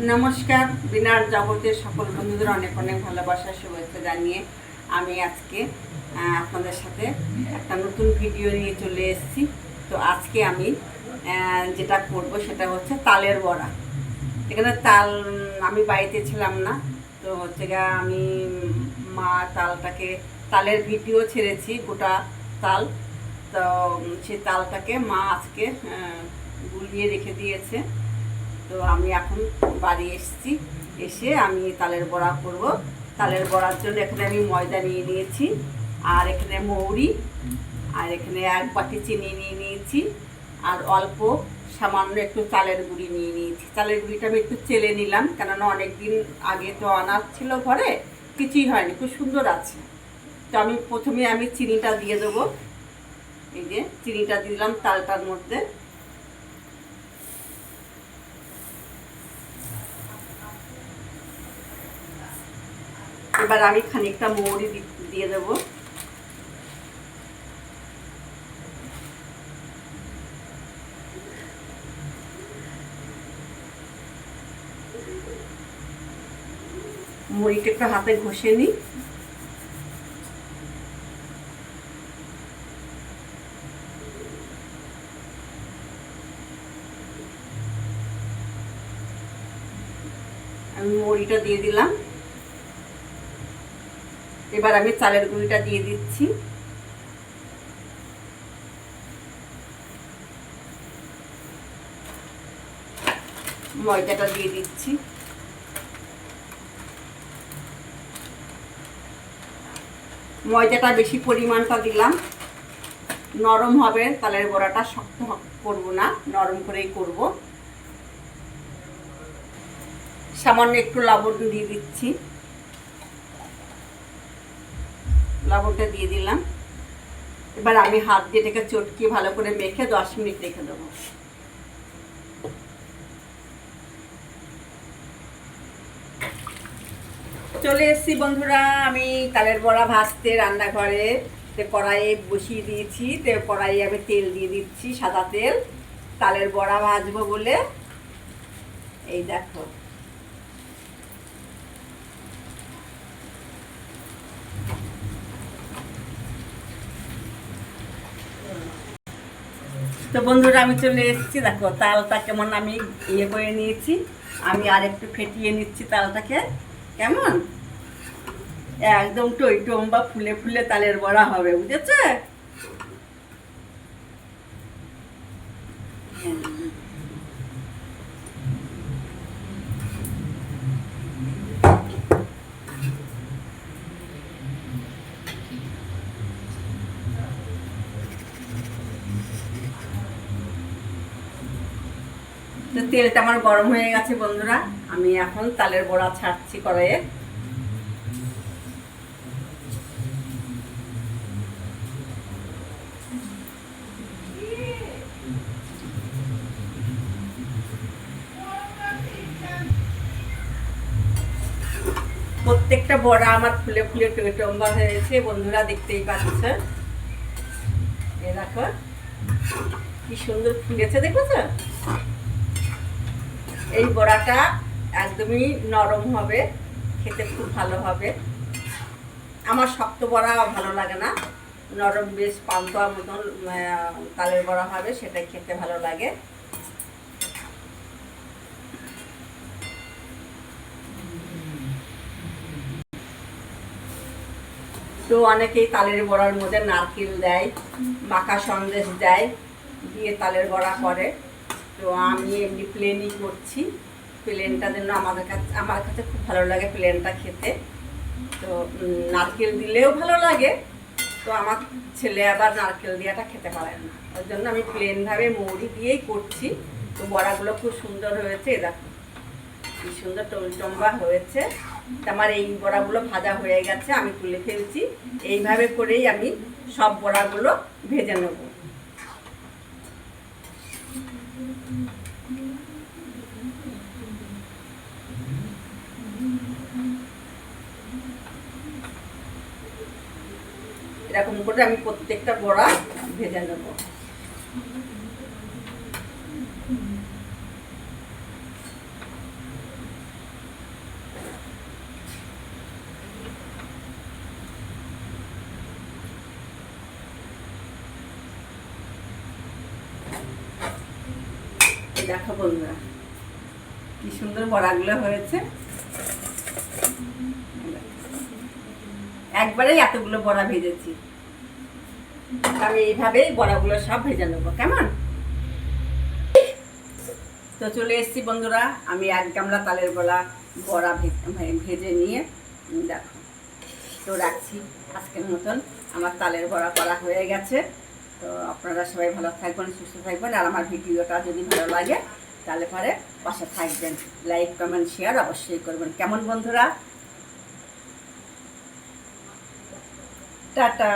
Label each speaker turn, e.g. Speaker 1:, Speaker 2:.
Speaker 1: নমস্কার, বিনার জগতের সকল বন্ধুদের অনেক অনেক ভালোবাসা, শুভেচ্ছা জানিয়ে আমি আজকে আপনাদের সাথে একটা নতুন ভিডিও নিয়ে চলে এসেছি। তো আজকে আমি যেটা করব সেটা হচ্ছে তালের বড়া। এখানে তাল আমি বাড়িতে ছিলাম না, তো হচ্ছে গিয়ে আমি মা তালটাকে, তালের ভিডিও ছেড়েছি, গোটা তাল। তো সেই তালটাকে মা আজকে গুলিয়ে রেখে দিয়েছে। তো আমি এখন বাড়ি এসেছি। এসে আমি তালের বড়া করব। তালের বড়ার জন্য এখানে আমি ময়দা নিয়ে নিয়েছি, আর এখানে মৌরি, আর এখানে এক বাটি চিনি নিয়ে নিয়েছি, আর অল্প সামান্য একটু চালের গুঁড়ি নিয়ে নিয়েছি। চালের গুঁড়িটা আমি একটু চেলে নিলাম, কেননা অনেক দিন আগে তো আনার ছিল ঘরে, কিছুই হয়নি, খুব সুন্দর আছে। তো আমি প্রথমে আমি চিনিটা দিয়ে দেবো। এই যে চিনিটা দিলাম তালটার মধ্যে। এবার আমি খানিকটা মৌরি দিয়ে দেব। মুড়িটা একটু হাতে ঘষে নিই। আমি মুড়িটা দিয়ে দিলাম। এবার আমি চালের গুঁড়িটা দিয়ে দিচ্ছি। ময়দাটা দিয়ে দিচ্ছি। ময়দাটা বেশি পরিমাণটা দিলাম। নরম হবে, তালের বড়াটা শক্ত করব না, নরম করেই করব। সামান্য একটু লবণ দিয়ে দিচ্ছি। লবণটা দিয়ে দিলাম। এবার আমি হাত দিয়ে এটাকে চটকিয়ে ভালো করে মেখে দশ মিনিট রেখে দেবো। চলে এসেছি বন্ধুরা, আমি তালের বড়া ভাজতে রান্নাঘরে। কড়াইয়ে বসিয়ে দিয়েছি, তে কড়াইয়ে আমি তেল দিয়ে দিচ্ছি সাদা তেল। তালের বড়া ভাজবো বলে। এই দেখো। তো বন্ধুরা, আমি চলে এসেছি। দেখো, তালটা কেমন আমি ইয়ে করে নিয়েছি। আমি আর একটু ফেটিয়ে নিচ্ছি তালটাকে। কেমন? একদম টই টম্বা, ফুলে ফুলে তালের বড়া হবে, বুঝেছে? তো তেলটা আমার গরম হয়ে গেছে, বন্ধুরা। আমি এখন তালের বড়া ছাড়ছি কড়াইয়ে। প্রত্যেকটা বড়া আমার ফুলে ফুলে টম্বা হয়েছে, বন্ধুরা, দেখতেই পাচ্ছে। দেখো, কি সুন্দর ফুলেছে, দেখেছ? এই বড়াটা একদমই নরম হবে, খেতে খুব ভালো হবে। আমার শক্ত বড়া ভালো লাগে না। নরম বেশ পান্তা মতন তালের বড়া হবে, সেটা খেতে ভালো লাগে। তো অনেকেই তালের বড়ার মধ্যে নারকেল দেয়, মাখা সন্দেশ দেয়, দিয়ে তালের বড়া করে। তো আমি এমনি প্লেনই করছি। প্লেনটার জন্য আমাদের কাছে আমার কাছে খুব ভালো লাগে প্লেনটা খেতে। তো নারকেল দিলেও ভালো লাগে। তো আমার ছেলে আবার নারকেল দেওয়াটা খেতে পারে না। ওই জন্য আমি প্লেনভাবে মৌরি দিয়েই করছি। তো বড়াগুলো খুব সুন্দর হয়েছে এ দেখো। কি সুন্দর টলটম্বা হয়েছে। আমার এই বড়াগুলো ভাজা হয়ে গেছে, আমি তুলে ফেলছি। এইভাবে করেই আমি সব বড়াগুলো ভেজে নেব। এরকম করে আমি প্রত্যেকটা বড়া ভেজে নেব। দেখো বন্ধুরা কি সুন্দর বড়াগুলো হয়েছে। একবারেই এতগুলো বড়া ভেজেছি। আমি এইভাবেই বড়াগুলো সব ভেজে নেব, কেমন? তো চলে এসেছি বন্ধুরা, আমি এক গামলা তালের বড়া বড়া ভে- ভেজে নিয়ে দেখো, তো রাখছি আজকের মতন। আমার তালের বড়া করা হয়ে গেছে। তো আপনারা সবাই ভালো থাকবেন, সুস্থ থাকবেন, আর আমার ভিডিওটা যদি ভালো লাগে, তাহলে পরে পাশে থাকবেন। লাইক, কমেন্ট, শেয়ার অবশ্যই করবেন। কেমন বন্ধুরা? টাটা।